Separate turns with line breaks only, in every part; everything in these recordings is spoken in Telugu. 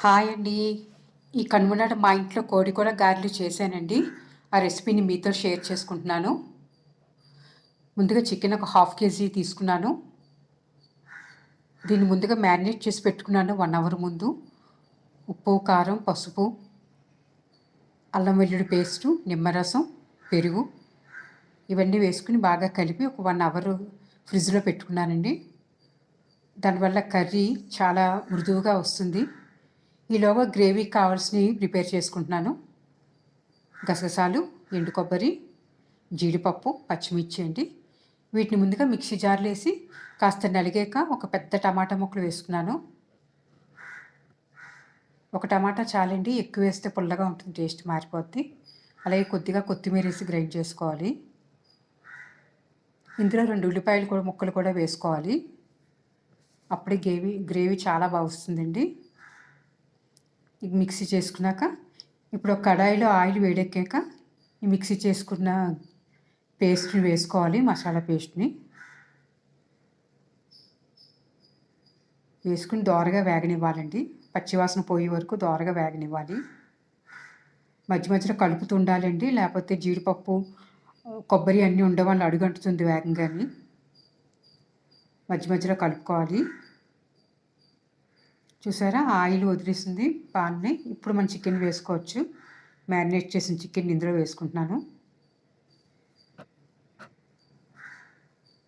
హాయ్ అండి. ఈ కనుమనాడు మా ఇంట్లో కోడి కూడా గారెలు చేశానండి. ఆ రెసిపీని మీతో షేర్ చేసుకుంటున్నాను. ముందుగా చికెన్ ఒక హాఫ్ కేజీ తీసుకున్నాను. దీన్ని ముందుగా మ్యారినేట్ చేసి పెట్టుకున్నాను వన్ అవర్ ముందు. ఉప్పు కారం పసుపు అల్లం వెల్లుల్లి పేస్టు నిమ్మరసం పెరుగు ఇవన్నీ వేసుకుని బాగా కలిపి ఒక వన్ అవర్ ఫ్రిడ్జ్లో పెట్టుకున్నానండి. దానివల్ల కర్రీ చాలా మృదువుగా వస్తుంది. ఈలోగా గ్రేవీకి కావాల్సినవి ప్రిపేర్ చేసుకుంటున్నాను. గసగసాలు ఎండు కొబ్బరి జీడిపప్పు పచ్చిమిర్చి అండి. వీటిని ముందుగా మిక్సీ జార్లో వేసి కాస్త నలిగాక ఒక పెద్ద టమాటా ముక్కలు వేసుకున్నాను. ఒక టమాటా చాలండి ఎక్కువ వేస్తే పుల్లగా ఉంటుంది టేస్ట్ మారిపోద్ది. అలాగే కొద్దిగా కొత్తిమీర వేసి గ్రైండ్ చేసుకోవాలి. ఇందులో రెండు ఉల్లిపాయలు కూడా ముక్కలు కూడా వేసుకోవాలి. అప్పుడే గ్రేవీ గ్రేవీ చాలా బాగుస్తుందండి మిక్సీ చేసుకున్నాక ఇప్పుడు ఒక కడాయిలో ఆయిల్ వేడెక్కాక ఈ మిక్సీ చేసుకున్న పేస్ట్ని వేసుకోవాలి మసాలా పేస్ట్ని. వేసుకుని దోరగా వేగనివ్వాలండి. పచ్చివాసన పోయే వరకు దోరగా వేగనివ్వాలి. మధ్య మధ్యలో కలుపుతూ ఉండాలండి. లేకపోతే జీడిపప్పు కొబ్బరి అన్నీ ఉండవాళ్ళు అడుగంటుతుంది వేగంగాని. మధ్య మధ్యలో కలుపుకోవాలి. చూసారా? ఆయిల్ వదిలేసింది పాన్ని. ఇప్పుడు మనం చికెన్ వేసుకోవచ్చు. మ్యారినేట్ చేసిన చికెన్ ఇందులో వేసుకుంటున్నాను.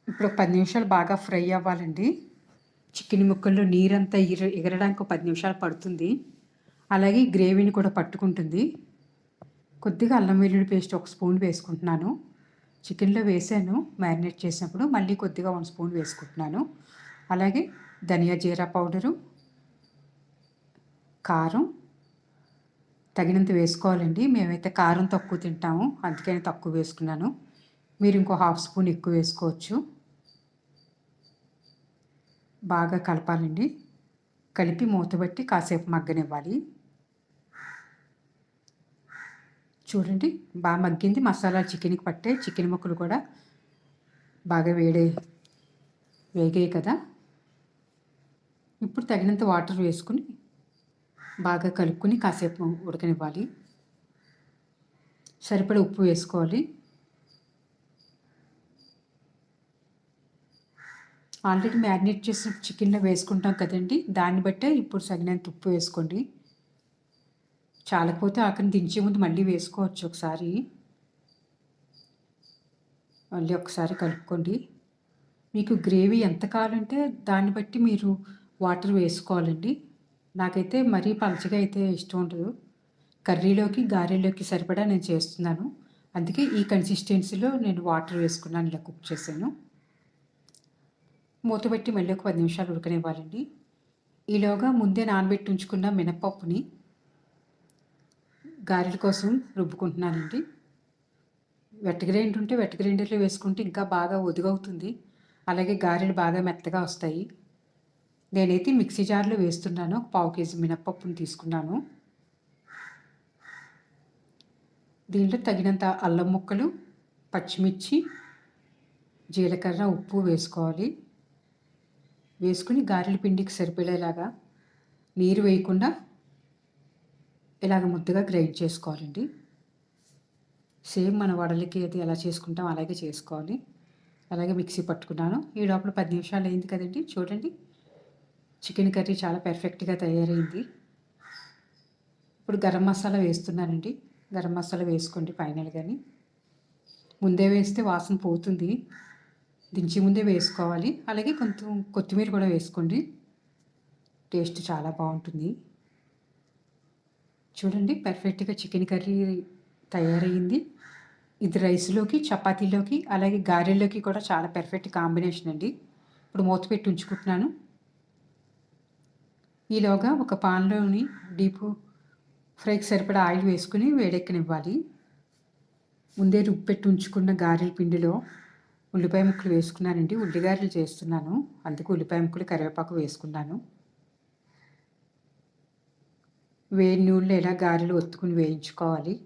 ఇప్పుడు పది నిమిషాలు బాగా ఫ్రై అవ్వాలండి. చికెన్ ముక్కల్లో నీరంతా ఎగర ఎగరడానికి ఒక పది నిమిషాలు పడుతుంది. అలాగే గ్రేవీని కూడా పట్టుకుంటుంది. కొద్దిగా అల్లం వెల్లుల్లి పేస్ట్ ఒక స్పూన్ వేసుకుంటున్నాను. చికెన్లో వేసాను మ్యారినేట్ చేసినప్పుడు మళ్ళీ కొద్దిగా వన్ స్పూన్ వేసుకుంటున్నాను. అలాగే ధనియా జీరా పౌడరు కారం తగినంత వేసుకోవాలండి. మేమైతే కారం తక్కువ తింటాము. అందుకని తక్కువ వేసుకున్నాను. మీరు ఇంకో హాఫ్ స్పూన్ ఎక్కువ వేసుకోవచ్చు. బాగా కలపాలండి. కలిపి మూతబట్టి కాసేపు మగ్గనివ్వాలి. చూడండి బాగా మగ్గింది. మసాలా చికెన్కి పట్టే చికెన్ ముక్కలు కూడా బాగా వేడే వేగాయి కదా. ఇప్పుడు తగినంత వాటర్ వేసుకుని బాగా కలుపుకొని కాసేపు ఉడకనివ్వాలి. సరిపడ ఉప్పు వేసుకోవాలి. ఆల్రెడీ మ్యారినేట్ చేసిన చికెన్లో వేసుకుంటాం కదండి దాన్ని బట్టే ఇప్పుడు సగినంత ఉప్పు వేసుకోండి. చాలకపోతే ఆఖరిని దించే ముందు మళ్ళీ వేసుకోవచ్చు ఒకసారి. మళ్ళీ ఒకసారి కలుపుకోండి. మీకు గ్రేవీ ఎంత కావాలంటే దాన్ని బట్టి మీరు వాటర్ వేసుకోవాలండి. నాకైతే మరీ పలచగా అయితే ఇష్టం ఉండదు. కర్రీలోకి గారెలోకి సరిపడా నేను చేస్తున్నాను. అందుకే ఈ కన్సిస్టెన్సీలో నేను వాటర్ వేసుకున్నాను ఇలా కుక్ చేశాను. మూత పెట్టి మళ్ళీ ఒక పది నిమిషాలు ఉడకనివ్వాలండి. ఈలోగా ముందే నానబెట్టి ఉంచుకున్న మినపప్పుని గారెల కోసం రుబ్బుకుంటున్నానండి. వెట్టగ్రైండ్ ఉంటే వెట్టగ్రైండర్లో వేసుకుంటే ఇంకా బాగా ఒదుగవుతుంది. అలాగే గారెలు బాగా మెత్తగా వస్తాయి. నేనైతే మిక్సీ జార్లో వేస్తున్నాను. పావు కేజీ మినప్పప్పును తీసుకున్నాను. దీంట్లో తగినంత అల్లం ముక్కలు పచ్చిమిర్చి జీలకర్ర ఉప్పు వేసుకోవాలి. వేసుకుని గారెల పిండికి సరిపడేలాగా నీరు వేయకుండా ఇలాగ ముద్దగా గ్రైండ్ చేసుకోవాలండి. సేమ్ మన వడలకి అది ఎలా చేసుకుంటాం అలాగే చేసుకోవాలి. అలాగే మిక్సీ పట్టుకున్నాను. ఈ లోపల పది నిమిషాలు అయింది కదండి. చూడండి. చికెన్ కర్రీ చాలా పెర్ఫెక్ట్గా తయారైంది. ఇప్పుడు గరం మసాలా వేస్తున్నానండి. గరం మసాలా వేసుకోండి ఫైనల్గాని. ముందే వేస్తే వాసన పోతుంది. దించి ముందే వేసుకోవాలి. అలాగే కొంచెం కొత్తిమీర కూడా వేసుకోండి. టేస్ట్ చాలా బాగుంటుంది. చూడండి పర్ఫెక్ట్గా చికెన్ కర్రీ తయారైంది. ఇది రైస్లోకి చపాతీలోకి అలాగే గారెల్లోకి కూడా చాలా పెర్ఫెక్ట్ కాంబినేషన్ అండి. ఇప్పుడు మూత పెట్టి ఉంచుకుంటున్నాను. ఈలోగా ఒక పాన్లోని డీపు ఫ్రైకి సరిపడా ఆయిల్ వేసుకుని వేడెక్కనివ్వాలి. ముందే రుబ్బు పెట్టి ఉంచుకున్న గారెల పిండిలో ఉల్లిపాయ ముక్కలు వేసుకున్నానండి. ఉల్లిగారెలు చేస్తున్నాను. అందుకు ఉల్లిపాయ ముక్కలు కరివేపాకు వేసుకున్నాను. వేడి నూనెలో ఎలా గారెలు ఒత్తుకుని వేయించుకోవాలి?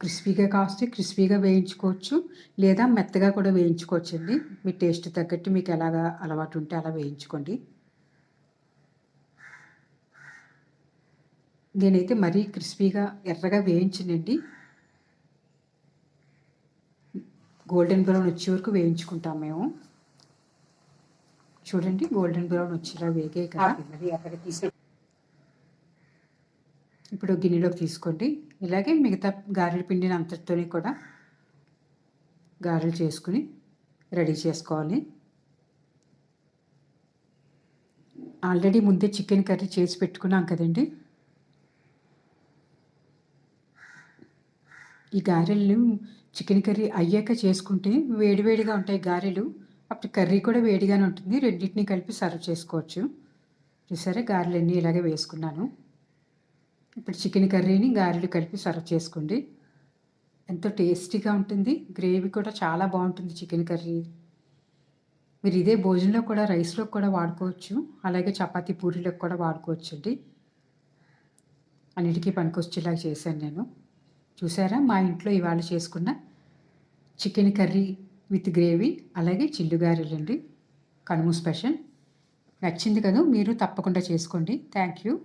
క్రిస్పీగా కాస్తే క్రిస్పీగా వేయించుకోవచ్చు లేదా మెత్తగా కూడా వేయించుకోవచ్చండి. మీ టేస్ట్ తగ్గట్టు మీకు ఎలాగా అలవాటు ఉంటే అలా వేయించుకోండి. నేనైతే మరీ క్రిస్పీగా ఎర్రగా వేయించనండి. గోల్డెన్ బ్రౌన్ వచ్చే వరకు వేయించుకుంటాం మేము. చూడండి గోల్డెన్ బ్రౌన్ వచ్చేలా వేగే కదా. ఇప్పుడు గిన్నెలోకి తీసుకోండి. ఇలాగే మిగతా గారెల పిండిని అంతటితోని కూడా గారెలు చేసుకుని రెడీ చేసుకోవాలి. ఆల్రెడీ ముందే చికెన్ కర్రీ చేసి పెట్టుకున్నాం కదండి. ఈ గారెలు చికెన్ కర్రీ అయ్యాక చేసుకుంటే వేడివేడిగా ఉంటాయి గారెలు. అప్పుడు కర్రీ కూడా వేడిగానే ఉంటుంది. రెండింటిని కలిపి సర్వ్ చేసుకోవచ్చు. చూసారా? గారెలన్నీ ఇలాగే వేసుకున్నాను. ఇప్పుడు చికెన్ కర్రీని గారెలు కలిపి సర్వ్ చేసుకోండి. ఎంతో టేస్టీగా ఉంటుంది. గ్రేవీ కూడా చాలా బాగుంటుంది చికెన్ కర్రీ. మీరు ఇదే భోజనంలో కూడా రైస్లో కూడా వాడుకోవచ్చు. అలాగే చపాతీ పూరీలకు కూడా వాడుకోవచ్చు అండి అన్నిటికీ పనికొచ్చేలాగా చేశాను నేను. చూసారా? మా ఇంట్లో ఇవాళ చేసుకున్న చికెన్ కర్రీ విత్ గ్రేవీ అలాగే చిల్లుగారెలండి కనుము స్పెషల్. నచ్చింది కదా? మీరు తప్పకుండా చేసుకోండి. Thank you.